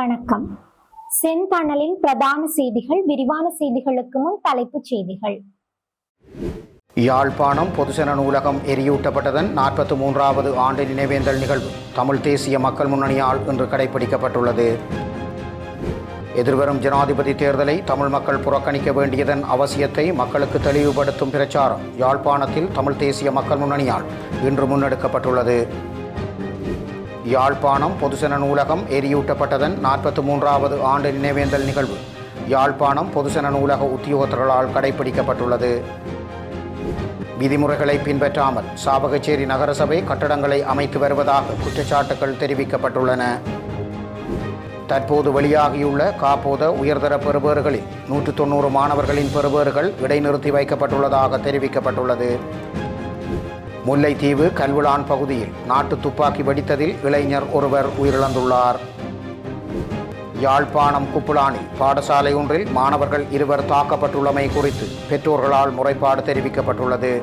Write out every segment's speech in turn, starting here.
வணக்கம். செந்தணலின் பிரதான செய்திகள் விரிவான செய்திகளுக்கு முன் தலைப்புச் செய்திகள். யாழ்ப்பாணம் பொதுஜன நூலகம் எரியூட்டப்பட்டதன் நாற்பத்தி மூன்றாவது ஆண்டு நினைவேந்தல் நிகழ்வு. தமிழ் தேசிய மக்கள் முன்னணியால் இன்று கடைபிடிக்கப்பட்டுள்ளது. எதிர்வரும் ஜனாதிபதி தேர்தலை தமிழ் மக்கள் புறக்கணிக்க வேண்டியதன் அவசியத்தை மக்களுக்கு தெளிவுபடுத்தும் பிரச்சாரம் யாழ்ப்பாணத்தில் தமிழ் தேசிய மக்கள் முன்னணியால் இன்று முன்னெடுக்கப்பட்டுள்ளது. யாழ்ப்பாணம் பொதுசன நூலகம் எரியூட்டப்பட்டதன் நாற்பத்தி மூன்றாவது ஆண்டு நினைவேந்தல் நிகழ்வு. யாழ்ப்பாணம் பொதுசன நூலக உத்தியோகத்தர்களால் கடைபிடிக்கப்பட்டுள்ளது விதிமுறைகளை பின்பற்றாமல் சாவகச்சேரி நகரசபை கட்டடங்களை அமைத்து வருவதாக குற்றச்சாட்டுகள் தெரிவிக்கப்பட்டுள்ளன. தற்போது வெளியாகியுள்ள காப்போத உயர்தர பெறுபேறுகளில் நூற்று தொண்ணூறு மாணவர்களின் பெறுபேறுகள் இடைநிறுத்தி வைக்கப்பட்டுள்ளதாக தெரிவிக்கப்பட்டுள்ளது. முல்லைத்தீவு கல்விழான் பகுதியில் நாட்டு துப்பாக்கி வெடித்ததில் இளைஞர் ஒருவர் உயிரிழந்துள்ளார். யாழ்ப்பாணம் குப்புளானி பாடசாலை ஒன்றில் மாணவர்கள் இருவர் தாக்கப்பட்டுள்ளமை குறித்து பெற்றோர்களால் முறைப்பாடு தெரிவிக்கப்பட்டுள்ளது.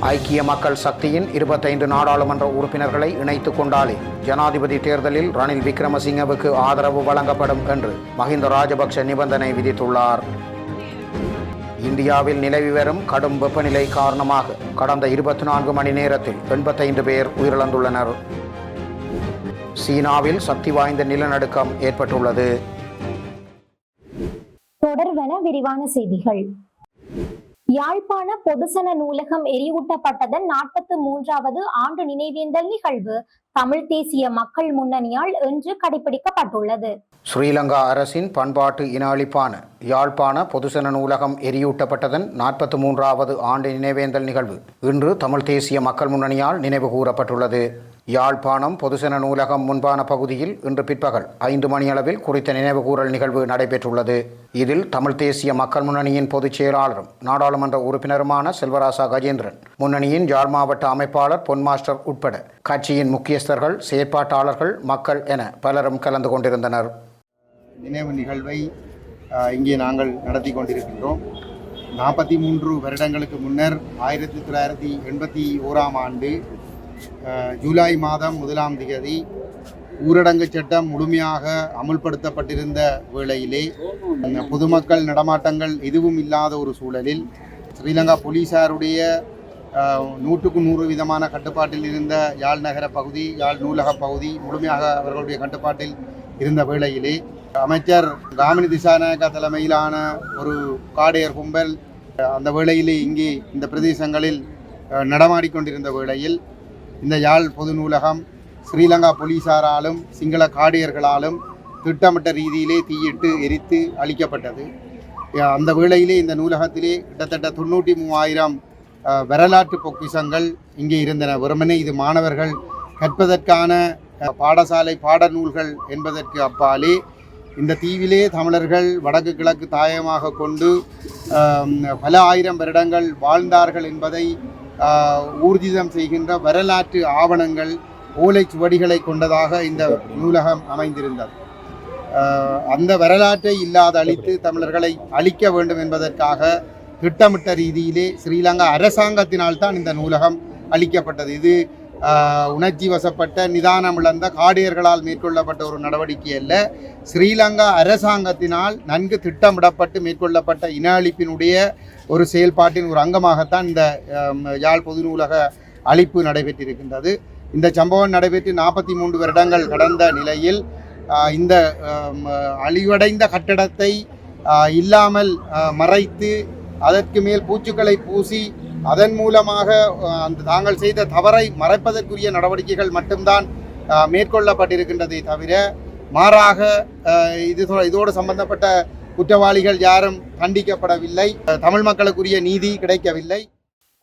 ஐக்கிய மக்கள் சக்தியின் இருபத்தைந்து நாடாளுமன்ற உறுப்பினர்களை இணைத்துக் கொண்டாலே ஜனாதிபதி தேர்தலில் ரணில் விக்ரமசிங்கவுக்கு ஆதரவு வழங்கப்படும் என்று மஹிந்த ராஜபக்ஷ நிபந்தனை விதித்துள்ளார். இந்தியாவில் நிலவி வரும் கடும் வெப்பநிலை காரணமாக கடந்த இருபத்தி நான்கு மணி நேரத்தில் எண்பத்தைந்து பேர் உயிரிழந்துள்ளனர். சீனாவில் சக்தி வாய்ந்த நிலநடுக்கம் ஏற்பட்டுள்ளது. தொடர்வன விரிவான செய்திகள். யாழ்ப்பாண பொதுசன நூலகம் எரியூட்டப்பட்டதன் நாற்பத்தி மூன்றாவது ஆண்டு நினைவேந்தல் நிகழ்வு தமிழ் தேசிய மக்கள் முன்னணியால் இன்று கடைபிடிக்கப்பட்டுள்ளது. ஸ்ரீலங்கா அரசின் பண்பாட்டு இனாளிப்பான யாழ்ப்பாண பொதுசன நூலகம் எரியூட்டப்பட்டதன் நாற்பத்தி மூன்றாவது ஆண்டு நினைவேந்தல் நிகழ்வு இன்று தமிழ் தேசிய மக்கள் முன்னணியால் நினைவு கூறப்பட்டுள்ளது. யாழ்ப்பாணம் பொதுசன நூலகம் முன்பான பகுதியில் இன்று பிற்பகல் ஐந்து மணியளவில் குறித்த நினைவுகூரல் நிகழ்வு நடைபெற்றுள்ளது. இதில் தமிழ் தேசிய மக்கள் முன்னணியின் பொதுச் செயலாளரும் நாடாளுமன்ற உறுப்பினருமான செல்வராசா கஜேந்திரன் முன்னணியின் யாழ் மாவட்ட அமைப்பாளர் பொன்மாஸ்டர் உட்பட கட்சியின் முக்கியஸ்தர்கள் செயற்பாட்டாளர்கள் மக்கள் என பலரும் கலந்து கொண்டிருந்தனர். நினைவு நிகழ்வை இங்கே நாங்கள் நடத்தி கொண்டிருக்கின்றோம். நாற்பத்தி மூன்று வருடங்களுக்கு முன்னர் ஆயிரத்தி தொள்ளாயிரத்தி எண்பத்தி ஓராம் ஆண்டு ஜூலை மாதம் முதலாம் திகதி ஊரடங்கு சட்டம் முழுமையாக அமுல்படுத்தப்பட்டிருந்த வேளையிலே பொதுமக்கள் நடமாட்டங்கள் எதுவும் இல்லாத ஒரு சூழலில் ஸ்ரீலங்கா போலீசாருடைய நூற்றுக்கு நூறு விதமான கட்டுப்பாட்டில் இருந்த யாழ் நகர பகுதி யாழ் நூலக பகுதி முழுமையாக அவர்களுடைய கட்டுப்பாட்டில் இருந்த வேளையிலே அமைச்சர் காமினி திசாநாயக்கா தலைமையிலான ஒரு காடையர் கும்பல் அந்த வேளையிலே இங்கே இந்த பிரதேசங்களில் நடமாடிக்கொண்டிருந்த வேளையில் இந்த யாழ் பொது நூலகம் ஸ்ரீலங்கா போலீசாராலும் சிங்கள காடியர்களாலும் திட்டமிட்ட ரீதியிலே தீயிட்டு எரித்து அழிக்கப்பட்டது. அந்த வேளையிலே இந்த நூலகத்திலே கிட்டத்தட்ட தொண்ணூற்றி மூவாயிரம் வரலாற்று பொக்கிஷங்கள் இங்கே இருந்தன. வெறுமனே இது மாணவர்கள் கற்பதற்கான பாடசாலை பாடநூல்கள் என்பதற்கு அப்பாலே இந்த தீவிலே தமிழர்கள் வடக்கு கிழக்கு தாயமாக கொண்டு பல ஆயிரம் வருடங்கள் வாழ்ந்தார்கள் என்பதை ஊர்ஜிதம் செய்கின்ற வரலாற்று ஆவணங்கள் ஓலைச்சுவடிகளை கொண்டதாக இந்த நூலகம் அமைந்திருந்தது. அந்த வரலாற்றை இல்லாத அழித்து தமிழர்களை அழிக்க வேண்டும் என்பதற்காக திட்டமிட்ட ரீதியிலே ஸ்ரீலங்கா அரசாங்கத்தினால் தான் இந்த நூலகம் அளிக்கப்பட்டது இது உணர்ச்சி வசப்பட்ட நிதானம் இழந்த காடியர்களால் மேற்கொள்ளப்பட்ட ஒரு நடவடிக்கை அல்ல. ஸ்ரீலங்கா அரசாங்கத்தினால் நன்கு திட்டமிடப்பட்டு மேற்கொள்ளப்பட்ட இன அழிப்பினுடைய ஒரு செயல்பாட்டின் ஒரு அங்கமாகத்தான் இந்த யாழ் பொது நூலக அழிப்பு நடைபெற்றிருக்கின்றது. இந்த சம்பவம் நடைபெற்று நாற்பத்தி மூன்று வருடங்கள் கடந்த நிலையில் இந்த அழிவடைந்த கட்டடத்தை இல்லாமல் மறைத்து அதற்கு மேல் பூச்சுக்களை பூசி அதன் மூலமாக அந்த தாங்கள் செய்த தவறை மறைப்பதற்குரிய நடவடிக்கைகள் மட்டும்தான் மேற்கொள்ளப்பட்டிருக்கின்றதை தவிர மாறாக இது இதோடு சம்பந்தப்பட்ட குற்றவாளிகள் யாரும் தண்டிக்கப்படவில்லை. தமிழ் மக்களுக்குரிய நீதி கிடைக்கவில்லை.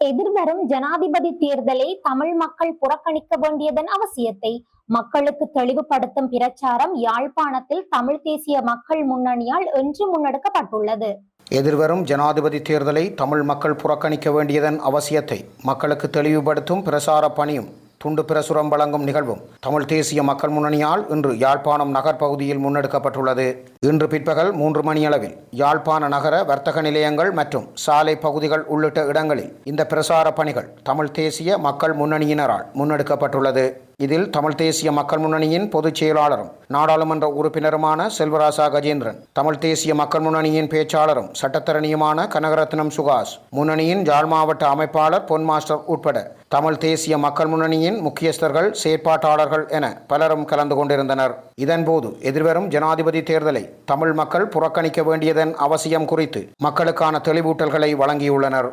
எதிர்வரும் ஜனாதிபதி தேர்தலை தமிழ் மக்கள் புறக்கணிக்க வேண்டியதன் அவசியத்தை மக்களுக்கு தெளிவுபடுத்தும் பிரச்சாரம் யாழ்ப்பாணத்தில் தமிழ் தேசிய மக்கள் முன்னணியால் இன்று முன்னெடுக்கப்பட்டுள்ளது. எதிர்வரும் ஜனாதிபதி தேர்தலை தமிழ் மக்கள் புறக்கணிக்க வேண்டியதன் அவசியத்தை மக்களுக்கு தெளிவுபடுத்தும் பிரசார பணியும் துண்டு பிரசுரம் வழங்கும் நிகழ்வும் தமிழ் தேசிய மக்கள் முன்னணியால் இன்று யாழ்ப்பாணம் நகர் பகுதியில் முன்னெடுக்கப்பட்டுள்ளது. இன்று பிற்பகல் மூன்று மணியளவில் யாழ்ப்பாண நகர வர்த்தக நிலையங்கள் மற்றும் சாலை பகுதிகள் உள்ளிட்ட இடங்களில் இந்த பிரசார பணிகள் தமிழ் தேசிய மக்கள் முன்னணியினரால் முன்னெடுக்கப்பட்டுள்ளது. இதில் தமிழ் தேசிய மக்கள் முன்னணியின் பொதுச் செயலாளரும் நாடாளுமன்ற உறுப்பினருமான செல்வராசா கஜேந்திரன் தமிழ் தேசிய மக்கள் முன்னணியின் பேச்சாளரும் சட்டத்தரணியுமான கனகரத்னம் சுகாஷ் முன்னணியின் ஜாழ் மாவட்ட அமைப்பாளர் பொன் மாஸ்டர் உட்பட தமிழ் தேசிய மக்கள் முன்னணியின் முக்கியஸ்தர்கள் செயற்பாட்டாளர்கள் என பலரும் கலந்து கொண்டிருந்தனர். இதன்போது எதிர்வரும் ஜனாதிபதி தேர்தலை தமிழ் மக்கள் புறக்கணிக்க வேண்டியதன் அவசியம் குறித்து மக்களுக்கான தெளிவூட்டல்களை வழங்கியுள்ளனர்.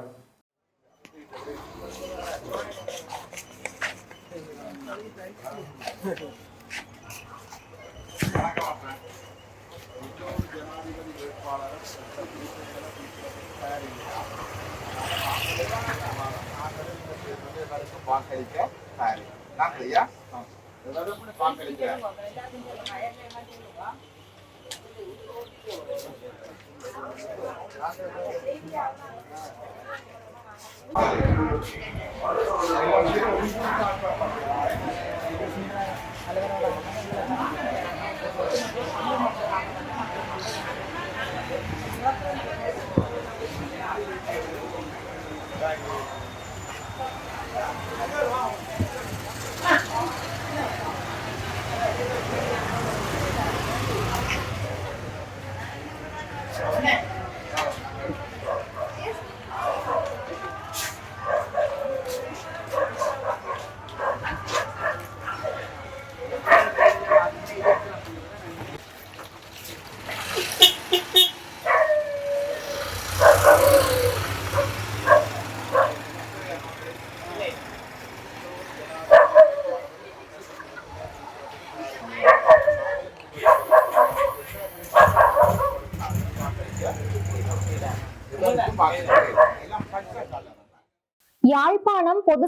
வாக்களிக்க தயார். நன்றியா வாக்களிக்க. யாழ்ப்பாணம்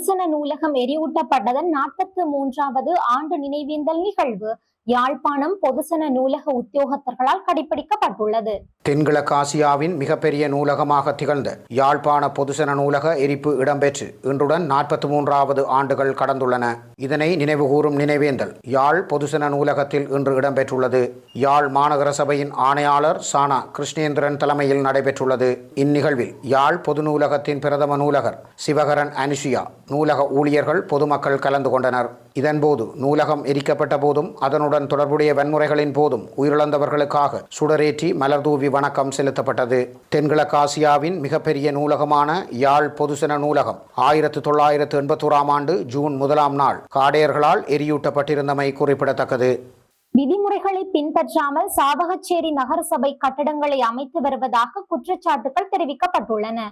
பொதுசன நூலகம் எரியூட்டப்பட்டதன் நாற்பத்தி மூன்றாவது ஆண்டு நினைவேந்தல் நிகழ்வு. யாழ்ப்பாணம் பொதுசன நூலக உத்தியோகத்தர்களால் கடைபிடிக்கப்பட்டுள்ளது. தென்கிழக்காசியாவின் மிகப்பெரிய நூலகமாக திகழ்ந்த யாழ்ப்பாண பொதுசன நூலக எரிப்பு இடம்பெற்று இன்றுடன் நாற்பத்தி மூன்றாவது ஆண்டுகள் கடந்துள்ளன. இதனை நினைவுகூரும் நினைவேந்தல் யாழ் பொதுசன நூலகத்தில் இன்று இடம்பெற்றுள்ளது. யாழ் மாநகர சபையின் ஆணையாளர் சானா கிருஷ்ணேந்திரன் தலைமையில் நடைபெற்றுள்ளது. இந்நிகழ்வில் யாழ் பொது நூலகத்தின் பிரதம நூலகர் சிவகரன் அனுஷியா நூலக ஊழியர்கள் பொதுமக்கள் கலந்து கொண்டனர். இதன்போது நூலகம் எரிக்கப்பட்ட போதும் அதனுடன் தொடர்புடைய வன்முறைகளின் போதும் உயிரிழந்தவர்களுக்காக சுடரேற்றி மலர்தூவி வணக்கம் செலுத்தப்பட்டது. தென்கிழக்காசியாவின் மிகப்பெரிய நூலகமான யாழ் பொதுசன நூலகம் ஆயிரத்து தொள்ளாயிரத்து எண்பத்தோராம் ஆண்டு ஜூன் முதலாம் நாள் காடையர்களால் எரியூட்டப்பட்டிருந்தமை குறிப்பிடத்தக்கது. விதிமுறைகளை பின்பற்றாமல் சாவகச்சேரி நகரசபை கட்டடங்களை அமைத்து வருவதாக குற்றச்சாட்டுகள் தெரிவிக்கப்பட்டுள்ளன.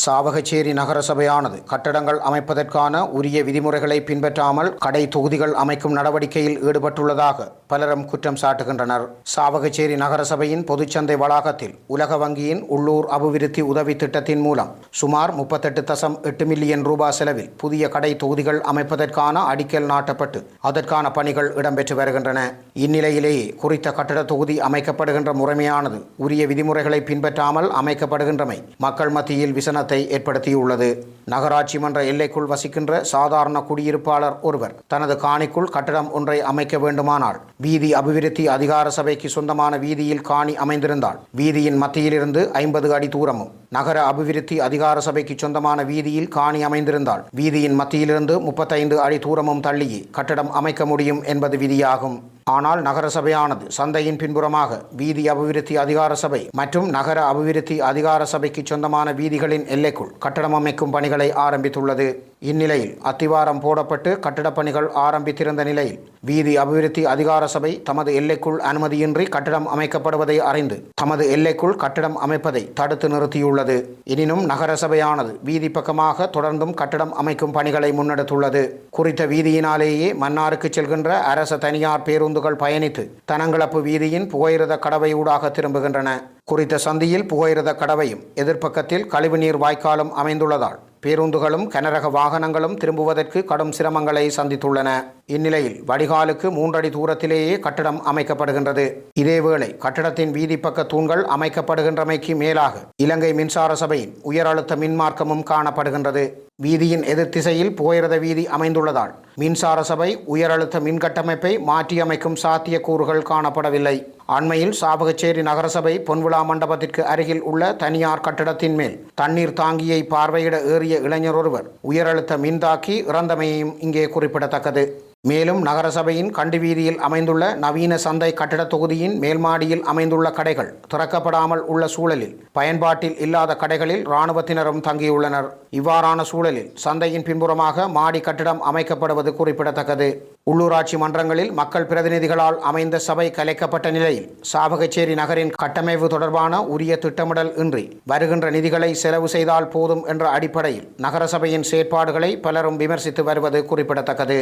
சாவகச்சேரி நகரசபையானது கட்டடங்கள் அமைப்பதற்கான உரிய விதிமுறைகளை பின்பற்றாமல் கடை தொகுதிகள் அமைக்கும் நடவடிக்கையில் ஈடுபட்டுள்ளதாக பலரும் குற்றம் சாட்டுகின்றனர். சாவகச்சேரி நகரசபையின் பொதுச்சந்தை வளாகத்தில் உலக வங்கியின் உள்ளூர் அபிவிருத்தி உதவி திட்டத்தின் மூலம் சுமார் முப்பத்தெட்டு தசம் எட்டு மில்லியன் ரூபாய் செலவில் புதிய கடை தொகுதிகள் அமைப்பதற்கான அடிக்கல் நாட்டப்பட்டு அதற்கான பணிகள் இடம்பெற்று வருகின்றன. இந்நிலையிலேயே குறித்த கட்டட தொகுதி அமைக்கப்படுகின்ற முறைமையானது உரிய விதிமுறைகளை பின்பற்றாமல் அமைக்கப்படுகின்றமை மக்கள் மத்தியில் விசன விசனத்தை ஏற்படுத்தியுள்ளது. நகராட்சி மன்ற எல்லைக்குள் வசிக்கின்ற சாதாரண குடியிருப்பாளர் ஒருவர் தனது காணிக்குள் கட்டடம் ஒன்றை அமைக்க வேண்டுமானால் வீதி அபிவிருத்தி அதிகார சபைக்கு சொந்தமான வீதியில் காணி அமைந்திருந்தால் வீதியின் மத்தியிலிருந்து ஐம்பது அடி தூரமும் நகர அபிவிருத்தி அதிகார சபைக்கு சொந்தமான வீதியில் காணி அமைந்திருந்தால் வீதியின் மத்தியிலிருந்து முப்பத்தைந்து அடி தூரமும் தள்ளியே கட்டடம் அமைக்க முடியும் என்பது விதியாகும். ஆனால் நகரசபையானது சந்தையின் பின்புறமாக வீதி அபிவிருத்தி அதிகார சபை மற்றும் நகர அபிவிருத்தி அதிகார சபைக்கு சொந்தமான வீதிகளின் எல்லைக்குள் கட்டடம் அமைக்கும் பணிகளை ஆரம்பித்துள்ளது. இந்நிலையில் அத்திவாரம் போடப்பட்டு கட்டடப் பணிகள் ஆரம்பித்திருந்த நிலையில் வீதி அபிவிருத்தி அதிகார சபை தமது எல்லைக்குள் அனுமதியின்றி கட்டடம் அமைக்கப்படுவதை அறிந்து தமது எல்லைக்குள் கட்டடம் அமைப்பதை தடுத்து நிறுத்தியுள்ளது. எனினும் நகரசபையானது வீதி பக்கமாக தொடர்ந்தும் கட்டடம் அமைக்கும் பணிகளை முன்னெடுத்துள்ளது. குறித்த வீதியினாலேயே மன்னாருக்கு செல்கின்ற அரச தனியார் பேருந்துகள் பயணித்து தனங்களப்பு வீதியின் புகையிரத கடவை ஊடாக திரும்புகின்றன. குறித்த சந்தியில் புகையிரத கடவையும் எதிர்ப்பக்கத்தில் கழிவுநீர் வாய்க்காலும் அமைந்துள்ளதால் பேருந்துகளும் கனரக வாகனங்களும் திரும்புவதற்கு கடும் சிரமங்களை சந்தித்துள்ளன. இந்நிலையில் வடிகாலுக்கு மூன்றடி தூரத்திலேயே கட்டடம் அமைக்கப்படுகின்றது. இதேவேளை கட்டடத்தின் வீதிப்பக்க தூண்கள் அமைக்கப்படுகின்றமைக்கு மேலாக இலங்கை மின்சார சபையின் உயர் அழுத்த மின்மார்க்கமும் காணப்படுகின்றது. வீதியின் எதிர்த்திசையில் புகையிரத வீதி அமைந்துள்ளதால் மின்சார சபை உயரழுத்த மின்கட்டமைப்பை மாற்றியமைக்கும் சாத்தியக்கூறுகள் காணப்படவில்லை. அண்மையில் சாபகச்சேரி நகரசபை பொன்விழா மண்டபத்திற்கு அருகில் உள்ள தனியார் கட்டடத்தின் மேல் தண்ணீர் தாங்கியை பார்வையிட ஏறிய இளைஞர் ஒருவர் உயரழுத்த மின்தாக்கி இறந்தமையும் இங்கே குறிப்பிடத்தக்கது. மேலும் நகரசபையின் கண்டுவீதியில் அமைந்துள்ள நவீன சந்தை கட்டடத் தொகுதியின் மேல்மாடியில் அமைந்துள்ள கடைகள் திறக்கப்படாமல் உள்ள சூழலில் பயன்பாட்டில் இல்லாத கடைகளில் இராணுவத்தினரும் தங்கியுள்ளனர். இவ்வாறான சூழலில் சந்தையின் பின்புறமாக மாடி கட்டிடம் அமைக்கப்படுவது குறிப்பிடத்தக்கது. உள்ளூராட்சி மன்றங்களில் மக்கள் பிரதிநிதிகளால் அமைந்த சபை கலைக்கப்பட்ட நிலையில் சாவகச்சேரி நகரின் கட்டமைப்பு தொடர்பான உரிய திட்டமிடல் இன்றி வருகின்ற நிதிகளை செலவு செய்தால் போதும் என்ற அடிப்படையில் நகரசபையின் செயற்பாடுகளை பலரும் விமர்சித்து வருவது குறிப்பிடத்தக்கது.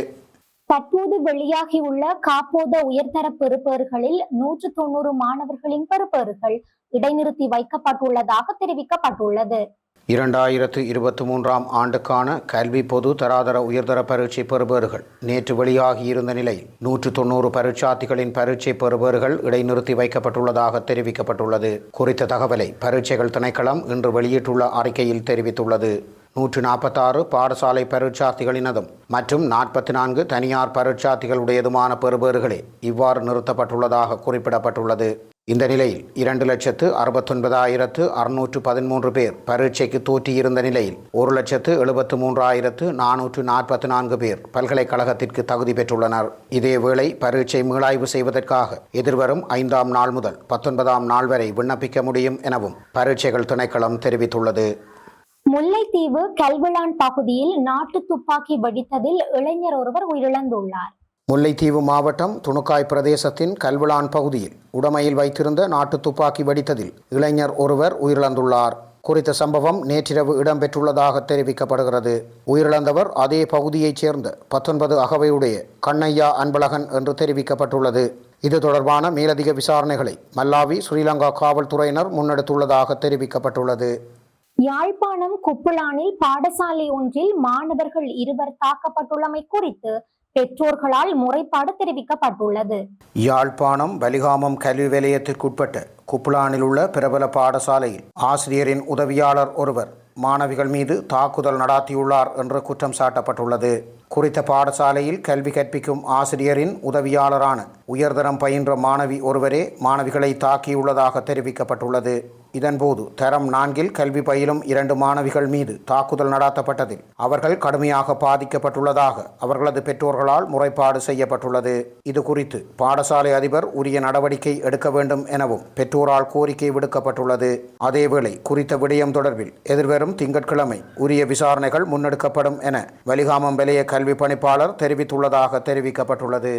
தற்போது வெளியாகியுள்ள காப்போத உயர்தர பெறுபேறுகளில் நூற்று தொண்ணூறு மாணவர்களின் பெறுபேறுகள் இடைநிறுத்தி வைக்கப்பட்டுள்ளதாக தெரிவிக்கப்பட்டுள்ளது. இரண்டாயிரத்து இருபத்தி மூன்றாம் ஆண்டுக்கான கல்வி பொது தராதர உயர்தர பரீட்சை பெறுபேறுகள் நேற்று வெளியாகியிருந்த நிலையில் நூற்று தொண்ணூறு பரீட்சார்த்திகளின் பரீட்சை பெறுபேறுகள் இடைநிறுத்தி வைக்கப்பட்டுள்ளதாக தெரிவிக்கப்பட்டுள்ளது. குறித்த தகவலை பரீட்சைகள் திணைக்களம் இன்று வெளியிட்டுள்ள அறிக்கையில் தெரிவித்துள்ளது. நூற்று நாற்பத்தாறு பாடசாலை பரீட்சார்த்திகளினதும் மற்றும் நாற்பத்தி நான்கு தனியார் பரீட்சார்த்திகளுடையதுமான பெறுபேறுகளே இவ்வாறு நிறுத்தப்பட்டுள்ளதாக குறிப்பிடப்பட்டுள்ளது. இந்த நிலையில் இரண்டு லட்சத்து அறுபத்தொன்பதாயிரத்து அறுநூற்று பதிமூன்று பேர் பரீட்சைக்கு தோற்றியிருந்த நிலையில் ஒரு லட்சத்து எழுபத்து மூன்றாயிரத்து நானூற்று நாற்பத்தி நான்கு பேர் பல்கலைக்கழகத்திற்கு தகுதி பெற்றுள்ளனர். இதேவேளை பரீட்சை மீளாய்வு செய்வதற்காக எதிர்வரும் ஐந்தாம் நாள் முதல் பத்தொன்பதாம் நாள் வரை விண்ணப்பிக்க முடியும் எனவும் பரீட்சைகள் திணைக்களம் தெரிவித்துள்ளது. முல்லைத்தீவு கல்விழான் பகுதியில் நாட்டு துப்பாக்கி வெடித்ததில் இளைஞர் ஒருவர் உயிரிழந்துள்ளார். முல்லைத்தீவு மாவட்டம் துணுக்காய் பிரதேசத்தின் கல்விழான் பகுதியில் உடமையில் வைத்திருந்த நாட்டு துப்பாக்கி வெடித்ததில் இளைஞர் ஒருவர் உயிரிழந்துள்ளார். குறித்த சம்பவம் நேற்றிரவு இடம்பெற்றுள்ளதாக தெரிவிக்கப்படுகிறது. உயிரிழந்தவர் அதே பகுதியைச் சேர்ந்த பத்தொன்பது அகவையுடைய கண்ணையா அன்பழகன் என்று தெரிவிக்கப்பட்டுள்ளது. இது தொடர்பான மேலதிக விசாரணைகளை மல்லாவி ஸ்ரீலங்கா காவல்துறையினர் முன்னெடுத்துள்ளதாக தெரிவிக்கப்பட்டுள்ளது. யாழ்ப்பாணம் குப்புளானில் பாடசாலை ஒன்றில் மாணவர்கள் இருவர் தாக்கப்பட்டுள்ளமை குறித்து பெற்றோர்களால் முறைப்பாடு தெரிவிக்கப்பட்டுள்ளது. யாழ்ப்பாணம் வலிகாமம் கல்வி வலயத்திற்குட்பட்ட குப்புளானில் உள்ள பிரபல பாடசாலையில் ஆசிரியரின் உதவியாளர் ஒருவர் மாணவிகள் மீது தாக்குதல் நடாத்தியுள்ளார் என்று குற்றம் சாட்டப்பட்டுள்ளது. குறித்த பாடசாலையில் கல்வி கற்பிக்கும் ஆசிரியரின் உதவியாளரான உயர்தரம் பயின்ற மாணவி ஒருவரே மாணவிகளை தாக்கியுள்ளதாக தெரிவிக்கப்பட்டுள்ளது. இதன்போது தரம் நான்கில் கல்வி பயிலும் இரண்டு மாணவிகள் மீது தாக்குதல் நடாத்தப்பட்டதில் அவர்கள் கடுமையாக பாதிக்கப்பட்டுள்ளதாக அவர்களது பெற்றோர்களால் முறைப்பாடு செய்யப்பட்டுள்ளது. இது குறித்து பாடசாலை அதிபர் உரிய நடவடிக்கை எடுக்க வேண்டும் எனவும் பெற்றோரால் கோரிக்கை விடுக்கப்பட்டுள்ளது. அதேவேளை குறித்த விடயம் தொடர்பில் எதிர்வரும் திங்கட்கிழமை உரிய விசாரணைகள் முன்னெடுக்கப்படும் என வலிகாமம் வலய கல்வி பணிப்பாளர் தெரிவித்துள்ளதாக தெரிவிக்கப்பட்டுள்ளது.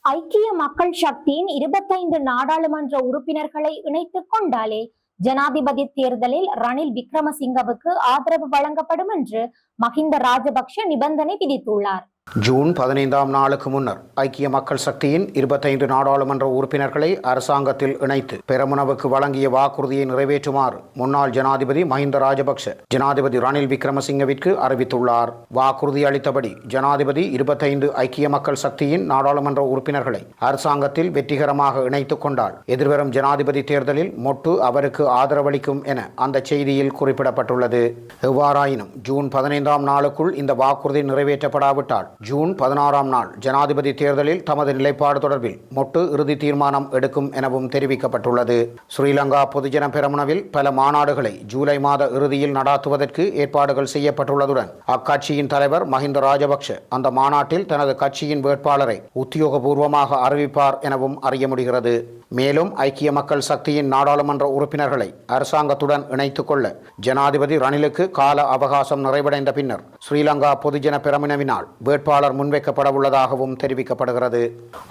ஐக்கிய மக்கள் சக்தியின் இருபத்தைந்து நாடாளுமன்ற உறுப்பினர்களை இணைத்துக் கொண்டாலே ஜனாதிபதி தேர்தலில் ரணில் விக்ரமசிங்கவுக்கு ஆதரவு வழங்கப்படும் என்று மஹிந்த ராஜபக்ஷ நிபந்தனை விதித்துள்ளார். ஜூன் பதினைந்தாம் நாளுக்கு முன்னர் ஐக்கிய மக்கள் சக்தியின் இருபத்தைந்து நாடாளுமன்ற உறுப்பினர்களை அரசாங்கத்தில் இணைத்து பெரமுனவுக்கு வழங்கிய வாக்குறுதியை நிறைவேற்றுமாறு முன்னாள் ஜனாதிபதி மஹிந்த ராஜபக்ஷ ஜனாதிபதி ரணில் விக்ரமசிங்கவிற்கு அறிவித்துள்ளார். வாக்குறுதி அளித்தபடி ஜனாதிபதி இருபத்தைந்து ஐக்கிய மக்கள் சக்தியின் நாடாளுமன்ற உறுப்பினர்களை அரசாங்கத்தில் வெற்றிகரமாக இணைத்துக் கொண்டால் எதிர்வரும் ஜனாதிபதி தேர்தலில் மொட்டு அவருக்கு ஆதரவளிக்கும் என அந்த செய்தியில் குறிப்பிடப்பட்டுள்ளது. எவ்வாறாயினும் ஜூன் பதினைந்தாம் நாளுக்குள் இந்த வாக்குறுதி நிறைவேற்றப்படாவிட்டால் ஜூன் பதினாறாம் நாள் ஜனாதிபதி தேர்தலில் தமது நிலைப்பாடு தொடர்பில் மொட்டு இறுதி தீர்மானம் எடுக்கும் எனவும் தெரிவிக்கப்பட்டுள்ளது. ஸ்ரீலங்கா பொதுஜன பெரமுனவில் பல மாநாடுகளை ஜூலை மாத இறுதியில் நடாத்துவதற்கு ஏற்பாடுகள் செய்யப்பட்டுள்ளதுடன் அக்கட்சியின் தலைவர் மஹிந்த ராஜபக்ஷ அந்த மாநாட்டில் தனது கட்சியின் வேட்பாளரை உத்தியோகபூர்வமாக அறிவிப்பார் எனவும் அறிய முடிகிறது. மேலும் ஐக்கிய மக்கள் சக்தியின் நாடாளுமன்ற உறுப்பினர்களை அரசாங்கத்துடன் இணைத்துக் கொள்ள ஜனாதிபதி ரணிலுக்கு கால அவகாசம் நிறைவடைந்த பின்னர் ஸ்ரீலங்கா பொதுஜன பெரமுனவினால் வேட்பாளர் முன்வைக்கப்படவுள்ளதாகவும் தெரிவிக்கப்படுகிறது.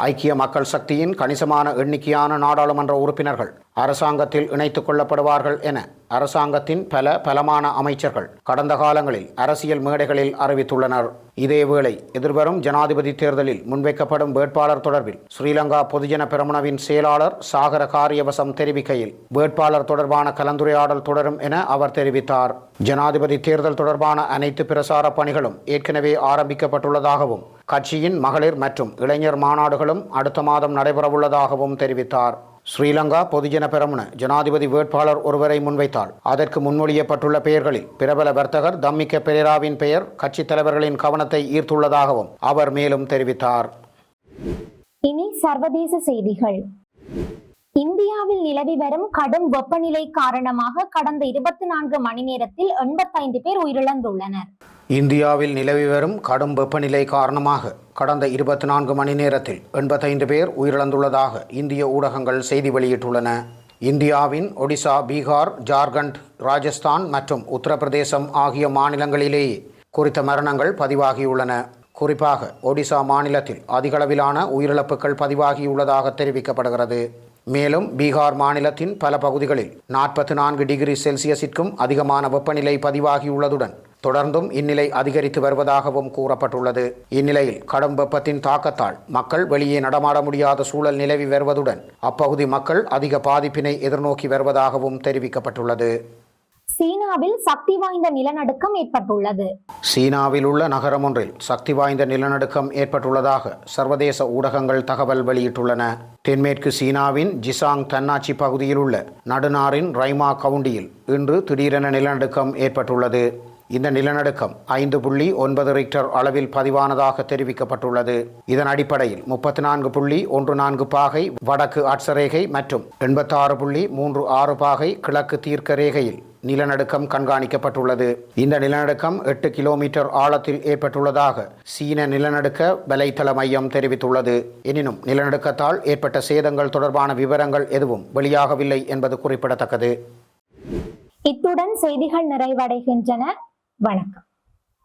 ஐக்கிய மக்கள் சக்தியின் கணிசமான எண்ணிக்கையான நாடாளுமன்ற உறுப்பினர்கள் அரசாங்கத்தில் இணைத்துக் கொள்ளப்படுவார்கள் என அரசாங்கத்தின் பல பலமான அமைச்சர்கள் கடந்த காலங்களில் அரசியல் மேடைகளில் அறிவித்துள்ளனர். இதேவேளை எதிர்வரும் ஜனாதிபதி தேர்தலில் முன்வைக்கப்படும் வேட்பாளர் தொடர்பில் ஸ்ரீலங்கா பொதுஜன பெரமுனவின் செயலாளர் சாகர காரியவசம் தெரிவிக்கையில் வேட்பாளர் தொடர்பான கலந்துரையாடல் தொடரும் என அவர் தெரிவித்தார். ஜனாதிபதி தேர்தல் தொடர்பான அனைத்து பிரசார பணிகளும் ஏற்கனவே ஆரம்பிக்கப்பட்டுள்ளதாகவும் கட்சியின் மகளிர் மற்றும் இளைஞர் மாநாடுகளும் அடுத்த மாதம் நடைபெறவுள்ளதாகவும் தெரிவித்தார். ஸ்ரீலங்கா பொதுஜன பெரமுன ஜனாதிபதி வேட்பாளர் ஒருவரை முன்வைத்தால் அதற்கு முன்மொழியப்பட்டுள்ள பெயர்களில் பிரபல வர்த்தகர் தம்மிக்க பெரேராவின் பெயர் கட்சித் தலைவர்களின் கவனத்தை ஈர்த்துள்ளதாகவும் அவர் மேலும் தெரிவித்தார். இனி சர்வதேச செய்திகள். இந்தியாவில் நிலவி வரும் கடும் வெப்பநிலை காரணமாக கடந்த இருபத்தி நான்கு மணி நேரத்தில் எண்பத்தைந்து பேர் உயிரிழந்துள்ளனர். இந்தியாவில் நிலவி வரும் கடும் வெப்பநிலை காரணமாக கடந்த இருபத்தி நான்கு மணி நேரத்தில் எண்பத்தைந்து பேர் உயிரிழந்துள்ளதாக இந்திய ஊடகங்கள் செய்தி வெளியிட்டுள்ளன. இந்தியாவின் ஒடிசா பீகார் ஜார்க்கண்ட் ராஜஸ்தான் மற்றும் உத்தரப்பிரதேசம் ஆகிய மாநிலங்களிலேயே குறித்த மரணங்கள் பதிவாகியுள்ளன. குறிப்பாக ஒடிசா மாநிலத்தில் அதிகளவிலான உயிரிழப்புகள் பதிவாகியுள்ளதாக தெரிவிக்கப்படுகிறது. மேலும் பீகார் மாநிலத்தின் பல பகுதிகளில் நாற்பத்தி நான்கு டிகிரி செல்சியஸிற்கும் அதிகமான வெப்பநிலை பதிவாகியுள்ளதுடன் தொடர்ந்தும் இந்நிலை அதிகரித்து வருவதாகவும் கூறப்பட்டுள்ளது. இந்நிலையில் கடும் வெப்பத்தின் தாக்கத்தால் மக்கள் வெளியே நடமாட முடியாத சூழல் நிலவி வருவதுடன் அப்பகுதி மக்கள் அதிக பாதிப்பினை எதிர்நோக்கி வருவதாகவும் தெரிவிக்கப்பட்டுள்ளது. சீனாவில் சக்தி வாய்ந்த நிலநடுக்கம் ஏற்பட்டுள்ளது. சீனாவில் உள்ள நகரம் ஒன்றில் சக்தி வாய்ந்த நிலநடுக்கம் ஏற்பட்டுள்ளதாக சர்வதேச ஊடகங்கள் தகவல் வெளியிட்டுள்ளன. தென்மேற்கு சீனாவின் ஜிசாங் தன்னாட்சி பகுதியில் உள்ள நடுநாரின் ரைமா கவுண்டியில் இன்று திடீரென நிலநடுக்கம் ஏற்பட்டுள்ளது. இந்த நிலநடுக்கம் ஐந்து புள்ளி ஒன்பது ரிக்டர் அளவில் பதிவானதாக தெரிவிக்கப்பட்டுள்ளது. இதன் அடிப்படையில் முப்பத்தி நான்கு புள்ளி ஒன்று நான்கு பாகை வடக்கு அட்சரேகை மற்றும் எண்பத்தாறு புள்ளி மூன்று ஆறு பாகை கிழக்கு தீர்க்க ரேகையில் நிலநடுக்கம் கண்காணிக்கப்பட்டுள்ளது. இந்த நிலநடுக்கம் எட்டு கிலோமீட்டர் ஆழத்தில் ஏற்பட்டுள்ளதாக சீன நிலநடுக்க வலைத்தள மையம் தெரிவித்துள்ளது. எனினும் நிலநடுக்கத்தால் ஏற்பட்ட சேதங்கள் தொடர்பான விவரங்கள் எதுவும் வெளியாகவில்லை என்பது குறிப்பிடத்தக்கது. இத்துடன் செய்திகள் நிறைவடைகின்றன. வணக்கம்.